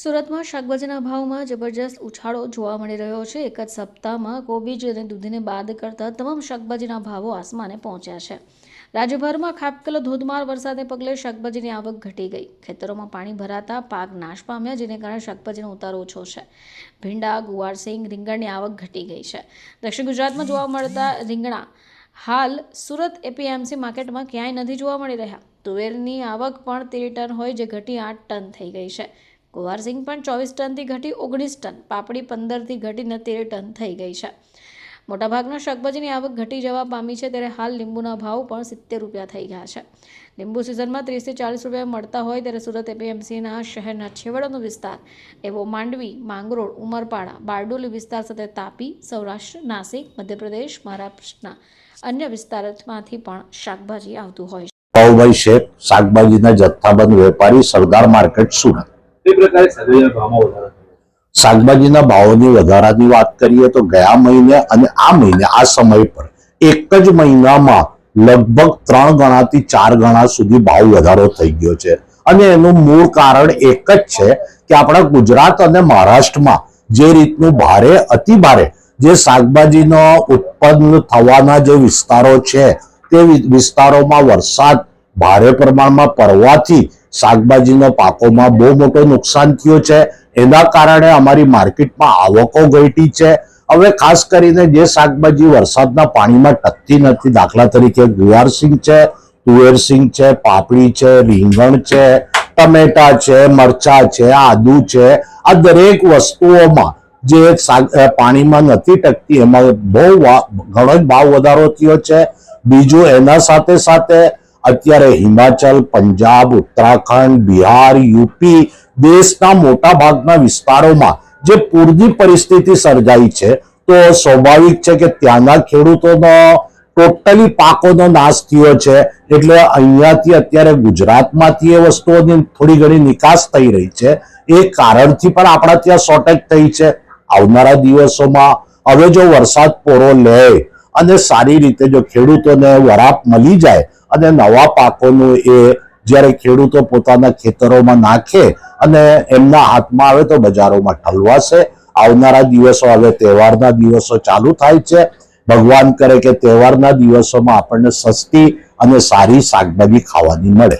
સુરતમાં શાકભાજીના ભાવમાં જબરજસ્ત ઉછાળો જોવા મળી રહ્યો છે. એક જ સપ્તાહમાં કોબીજ અને દૂધીને બાદ કરતા તમામ શાકભાજીના ભાવો આસમાને પહોંચ્યા છે. રાજ્યભરમાં ખાબકેલો ધોધમાર વરસાદને પગલે શાકભાજીની આવક ઘટી ગઈ. ખેતરોમાં પાણી ભરાતા પાક નાશ પામ્યા, જેને કારણે શાકભાજીનો ઉતારો ઓછો છે. ભીંડા ગુવારસિંગ રીંગણની આવક ઘટી ગઈ છે. દક્ષિણ ગુજરાતમાં જોવા મળતા રીંગણા હાલ સુરત એપીએમસી માર્કેટમાં ક્યાંય નથી જોવા મળી રહ્યા. તુવેરની આવક પણ તેર ટન હોય, જે ઘટી આઠ ટન થઈ ગઈ છે. ગુવારસિંગ પણ ચોવીસ ટનથી ઘટી ઓગણીસ ટન, પાપડી પંદરથી ઘટીને તેર ટન થઈ ગઈ છે. મોટાભાગના શાકભાજીની આવક ઘટી જવા પામી છે ત્યારે હાલ લીંબુના ભાવ પણ સિત્તેર રૂપિયા થઈ ગયા છે. લીંબુ સિઝનમાં ત્રીસથી ચાલીસ રૂપિયા મળતા હોય ત્યારે સુરત એપીએમસીના શહેરના છેવાડાનો વિસ્તાર, એવો માંડવી, માંગરોળ, ઉમરપાડા, બારડોલી વિસ્તાર સાથે તાપી, સૌરાષ્ટ્ર, નાસિક, મધ્યપ્રદેશ, મહારાષ્ટ્રના અન્ય વિસ્તારમાંથી પણ શાકભાજી આવતું હોય છે. પાઉભાઈ શેખ શાકભાજીના જથ્થાબંધ વેપારી સરદાર માર્કેટ સુરત. કઈ પ્રકારે શાકભાજીના ભાવમાં વધારો શાકભાજીના ભાવોની વધારાની વાત કરીએ તો ગયા મહિને અને આ મહિને, આ સમય પર એક જ મહિનામાં લગભગ ત્રણ ગણાથી ચાર ગણા સુધી ભાવ વધારો થઈ ગયો છે. અને એનું મૂળ કારણ એક જ છે કે આપણા ગુજરાત અને મહારાષ્ટ્રમાં જે રીતનું ભારે, અતિ ભારે જે શાકભાજીનો ઉત્પન્ન થવાના જે વિસ્તારો છે, તે વિસ્તારોમાં વરસાદ ભારે પ્રમાણમાં પડવાથી શાકભાજીના પાકોમાં બહુ મોટો નુકસાન થયું છે. એના કારણે અમારી માર્કેટમાં આવકો ઘટી છે. હવે ખાસ કરીને જે શાકભાજી વરસાદના પાણીમાં ટકતી નથી, દાખલા તરીકે ગુવારસિંગ છે, તુવેરસિંગ છે, પાપડી છે, રીંગણ છે, ટમેટા છે, મરચા છે, આદુ છે. આ દરેક વસ્તુઓમાં જે શાક- પાણીમાં નથી ટકતી, એમાં બહુ ઘણો જ ભાવ વધારો થયો છે. બીજું એના સાથે સાથે અત્યારે હિમાચલ, પંજાબ, ઉત્તરાખંડ, બિહાર, યુપી દેશના મોટા ભાગના વિસ્તારોમાં જે પૂરની પરિસ્થિતિ સર્જાઈ છે, તો સ્વાભાવિક છે કે ત્યાંના ખેડૂતોનો ટોટલી પાકોનો નાશ થયો છે. એટલે અહીંયાથી અત્યારે ગુજરાતમાંથી એ વસ્તુઓની થોડી ઘણી નિકાસ થઈ રહી છે. એ કારણથી પણ આપણા ત્યાં શોર્ટેજ થઈ છે. આવનારા દિવસોમાં હવે જો વરસાદ પૂરો લે અને સારી રીતે જો ખેડૂતોને વરાપ મળી જાય અને નવા પાકોનું એ જ્યારે ખેડૂતો પોતાના ખેતરોમાં નાખે અને એમના હાથમાં આવે તો બજારોમાં ઠલવાશે. આવનારા દિવસો હવે તહેવારના દિવસો ચાલુ થાય છે. ભગવાન કરે કે તહેવારના દિવસોમાં આપણને સસ્તી અને સારી શાકભાજી ખાવાની મળે.